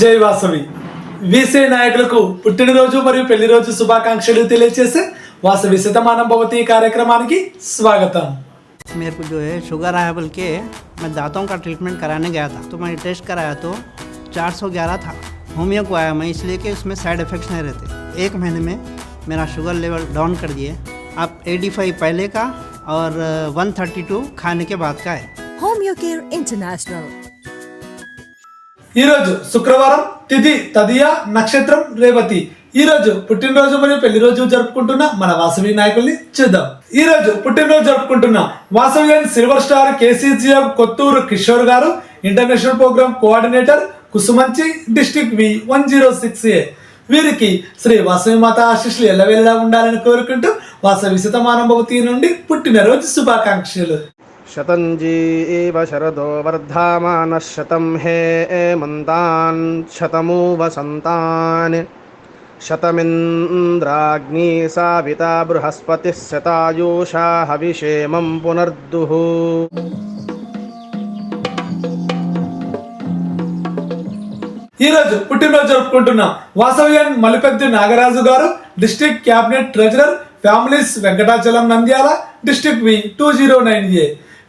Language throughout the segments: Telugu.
జై వాసవి వీసే నాయకులకు పుట్టినరోజు మరియు పెళ్లి రోజు శుభాకాంక్షలు తెలియజేసే వాసవి శతమానం భవతి కార్యక్రమానికి స్వాగతం मेरे को जो है शुगर आया बोल के मैं दांतों का ट्रीटमेंट कराने गया था तो मैंने टेस्ट कराया तो 411 था होमियो को आया मैं इसलिए कि उसमें साइड इफ़ेक्ट्स नहीं रहते एक महीने में मेरा शुगर लेवल डाउन कर दिए अब 85 पहले का और अ, 132 खाने के बाद का है Homeo Care International. ఈరోజు శుక్రవారం తిథి తదియ నక్షత్రం రేవతి. ఈ రోజు పుట్టినరోజు మరియు పెళ్ళి రోజు జరుపుకుంటున్న మన వాసవి నాయకుల్ని చూద్దాం. ఈ రోజు పుట్టినరోజు జరుపుకుంటున్న Vasavian silver star KCGF Kothuru Kishore garu international program coordinator Kusumanchi district V one zero six A. వీరికి శ్రీ వాసవి మాత ఆశీస్సులు ఎల్లవేళలా ఉండాలని కోరుకుంటూ వాసవి శతమానం భవతి నుండి పుట్టినరోజు శుభాకాంక్షలు. शतञ्जी एव शरदो वर्धामानः शतं हे एमन्तान् शतमु वसन्तान् शतमिन्द्राग्नी साविता बृहस्पतिः शतायुषा हविषेमं पुनर्दुः ఈ రోజు పుట్టినరోజు జరుపుకుంటున్న వాసవ్యన్ మలిపెద్ది నాగరాజు గారు district cabinet treasurer families Venkatachalam Nandyal district V two zero nine A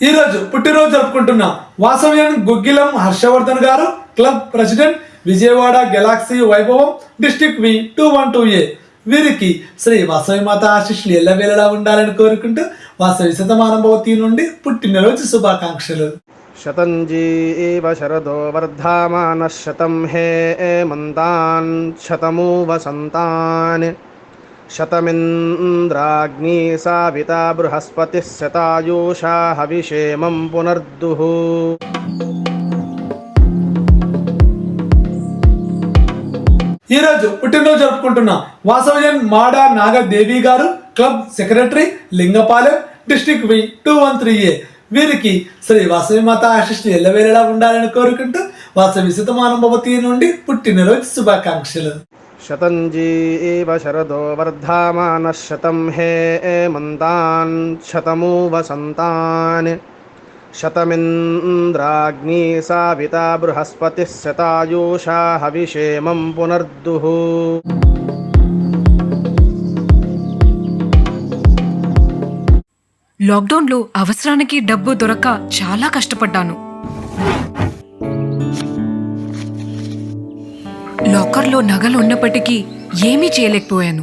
ఈరోజు పుట్టినరోజు జరుపుకుంటున్నాం Vasavian Guggilam Harshavardhan garu club president Vijayawada galaxy Vaibhavam district V two one two A. వీరికి శ్రీ వాసవి మాత ఆశిష్లు వెళ్ళడా ఉండాలని కోరుకుంటూ వాసవి శతమానభవతి నుండి పుట్టినరోజు శుభాకాంక్షలు. శతంజీ శరదో వర్ధమాన శతం హే మంతాన్ శతము వసంతాన్ शतमिन्द्राग्नी साविता बृहस्पतिः शतायुषा हविषेमं पुनर्दुः ఈ రోజు పుట్టినరోజు జరుపుకుంటున్న వాసవ్యన్ మాడా నాగదేవి గారు club secretary Lingapalem district V two one three A వీరికి శ్రీ వాసవి మాత ఆశిష్లు ఎల్లవేళలా ఉండాలని కోరుకుంటూ వాసవి శతమానం భవతి నుండి పుట్టినరోజు శుభాకాంక్షలు शतञ्जी एव शरदो वर्धामानः शतं हे एमन्तान् शतमु वसन्तान् शतमिन्द्राग्नी साविता बृहस्पतिः शतायुषा हविषेमं पुनर्दुः లాక్డౌన్లో అవసరానికి డబ్బు దొరక్క చాలా కష్టపడ్డాను లాకర్లో నగలు ఉన్నప్పటికీ ఏమీ చేయలేకపోయాను.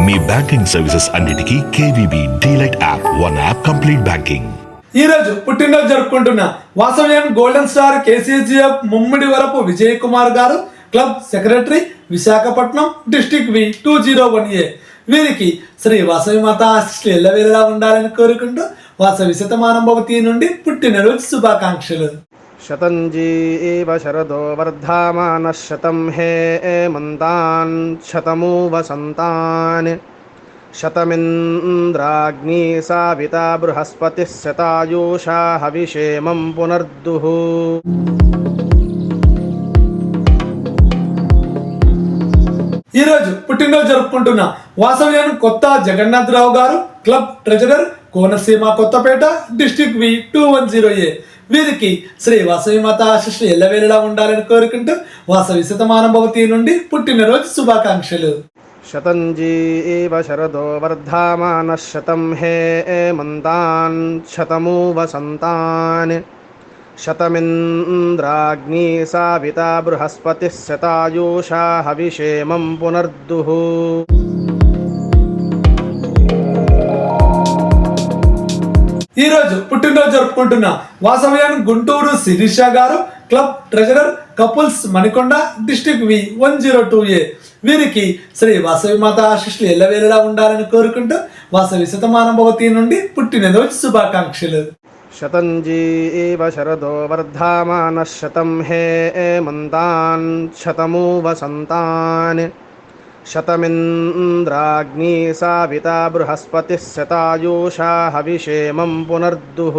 మీ బ్యాంకింగ్ సర్వీసెస్ అన్నిటికీ KVB DLite app one app complete banking. ఈ రోజు పుట్టినరోజు జరుపుకుంటున్న వాసవ్యం golden star KCGF Varapu Vijay Kumar garu club secretary Visakhapatnam district V two zero one A. వీరికి శ్రీ వాసవి మాత ఆశీస్సులు ఎల్లవేళలా ఉండాలని కోరుకుంటూ వాసవి శతమానం భవతి నుండి పుట్టినరోజు శుభాకాంక్షలు. शतञ्जी एव शरदो वर्धामानः शतं हे एमन्तान् शतमु वसन्तान् शतमिन्द्राग्नी साविता बृहस्पतिः शतायुषा हविषेमं पुनर्दुः ఈ రోజు పుట్టినరోజు జరుపుకుంటున్న వాసవ్యాన్ కొత్త జగన్నాథరావు గారు club treasurer Konaseema Kothapeta district V two one zero A వీరికి శ్రీ వాసవి మాత ఆశిష్లు ఎల్లవేళలా ఉండాలని కోరుకుంటూ వాసవి శతమానభవతి నుండి పుట్టినరోజు శుభాకాంక్షలు. శతంజీ శరదో వర్ధమాన శతం హే మంతాన్ శతమూ వసంతాన్ శతమింద్రాగ్ని సావిత బృహస్పతి శతాయూషా హవిషేమం పునర్దుః. ఈ రోజు పుట్టినరోజు జరుపుకుంటున్న Vasavian Guntur Sirisha garu club treasurer couples Manikonda district V one zero two A. వీరికి శ్రీ వాసవి మాత ఆశిష్లు ఎల్లవేలలా ఉండాలని కోరుకుంటూ వాసవి శతమానభవతి నుండి పుట్టినరోజు శుభాకాంక్షలు. శతంజీ శరదో వర్ధమాన శతం హే మంతాన్ శతమూ వసంతాన్ శతమింద్రాగ్నీ సావితా బృహస్పతి శతాయూషా హవిషేమం పునర్దుః.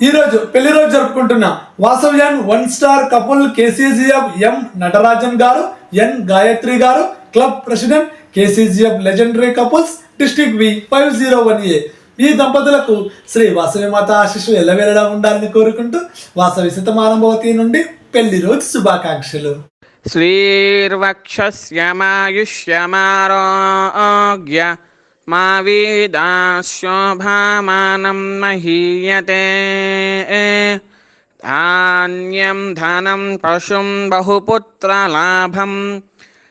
ఈరోజు పెళ్ళి రోజు జరుపుకుంటున్న Vasavian one star couple KCGF M Natarajan garu N Gayathri garu club president KCGF legendary couples district V five zero one A. ఈ దంపతులకు శ్రీ వాసవి మాత ఆశిష్ ఎలా వెళ్ళడం ఉండాలని కోరుకుంటూ వాసవి శతమానభవతి నుండి పెళ్ళి రోజు శుభాకాంక్షలు. శ్రీర్వక్షమాయుష్యమారోగ్య మా వీదాశోభామానం మహీయతే. ధాన్యం ధనం పశుం బహుపుత్రలాభం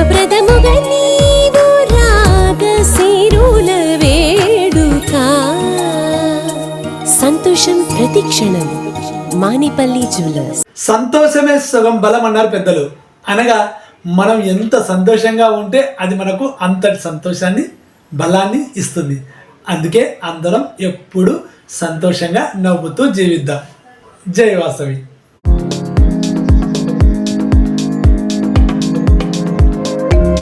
నీవు వేడుక. సంతోషం ప్రతిక్షణం మానిపల్లి జ్యువెలర్స్. సంతోషమే సుఖం బలం అన్నారు పెద్దలు. అనగా మనం ఎంత సంతోషంగా ఉంటే అది మనకు అంతటి సంతోషాన్ని బలాన్ని ఇస్తుంది. అందుకే అందరం ఎప్పుడు సంతోషంగా నవ్వుతూ జీవిద్దాం. జై వాసవి.